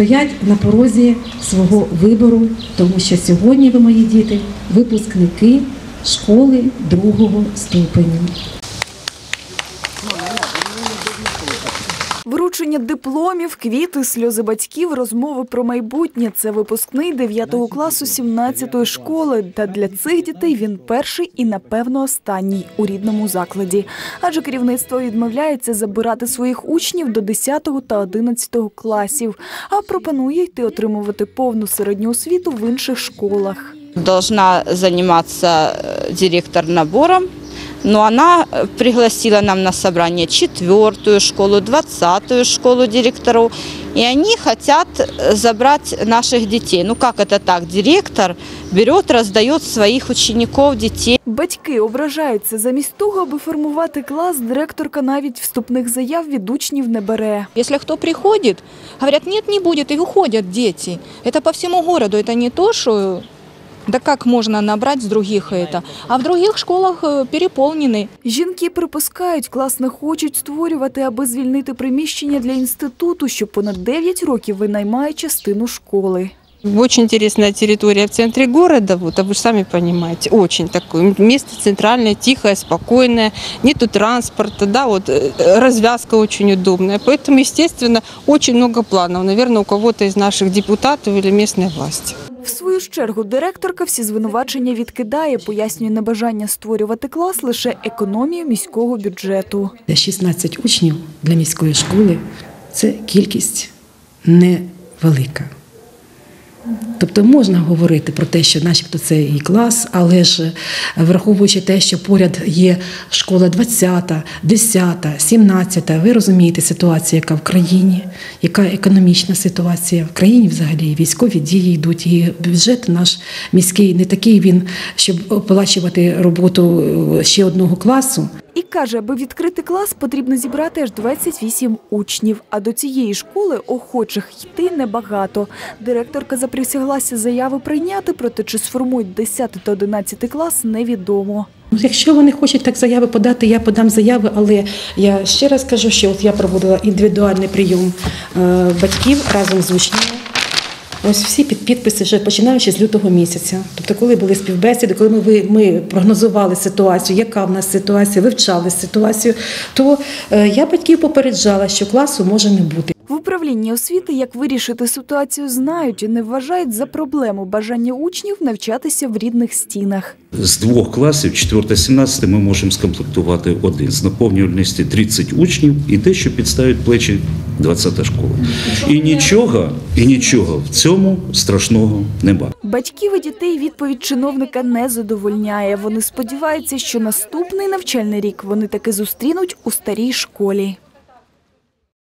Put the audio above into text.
стоять на порозі свого вибору, тому що сьогодні ви, мої діти, випускники школи другого ступеню. Вручення дипломів, квіти, сльози батьків, розмови про майбутнє. Це випускний 9 класу 17-ї школи. Та для цих дітей він перший і, напевно, останній у рідному закладі. Адже керівництво відмовляється забирати своїх учнів до 10 та 11 класів, а пропонує йти отримувати повну середню освіту в інших школах. должна заниматься э, директор набором, но она э, пригласила нам на собрание четвертую школу, двадцатую школу директоров, и они хотят э, забрать наших детей. Ну как это так? Директор берет, раздает своих учеников, детей. Батьки ображаються замість того, аби формувати клас, директорка навіть вступних заяв від учнів не бере. Если кто приходит, говорят, нет, не будет, и уходят дети. Это по всему городу, это не то, что... Да как можно набрать с других это? А в других школах э, переполнены. Жінки припускають, клас не хочуть створювати, аби звільнити приміщення для інституту, що понад 9 років винаймає частину школи. Очень интересная территория в центре города, вот, а вы же сами понимаете, очень такое место центральное, тихое, спокойное, нету транспорта, да, вот э, развязка очень удобная, поэтому, естественно, очень много планов, наверное, у кого-то из наших депутатов или местной власти. Свою чергу директорка всі звинувачення відкидає, пояснює небажання створювати клас лише економію міського бюджету. 16 учнів для міської школи це кількість невелика. Тобто можна говорити про те, що начебто це і клас, але ж е, враховуючи те, що поряд є школа 20, 10, 17, ви розумієте ситуацію, яка в країні, яка економічна ситуація в країні взагалі, військові дії йдуть, і бюджет наш міський не такий він, щоб оплачувати роботу е, ще одного класу. Каже, аби відкрити клас, потрібно зібрати аж 28 учнів. А до цієї школи охочих йти небагато. Директорка заприсяглася заяви прийняти, проте чи сформують 10 та 11 клас, невідомо. Якщо вони хочуть так заяви подати, я подам заяви, але я ще раз кажу, що от я проводила індивідуальний прийом е, батьків разом з учнями. Ось всі під підписи, вже починаючи з лютого місяця. Тобто, коли були співбесіди, коли ми, ми прогнозували ситуацію, яка в нас ситуація, вивчали ситуацію, то е, я батьків попереджала, що класу може не бути. Управлінні освіти, як вирішити ситуацію, знають і не вважають за проблему бажання учнів навчатися в рідних стінах. З двох класів, 4-17, ми можемо скомплектувати один. З наповнювальності 30 учнів і те, що підставить плечі 20 школа. І нічого, і нічого в цьому страшного нема. Батьків і дітей відповідь чиновника не задовольняє. Вони сподіваються, що наступний навчальний рік вони таки зустрінуть у старій школі.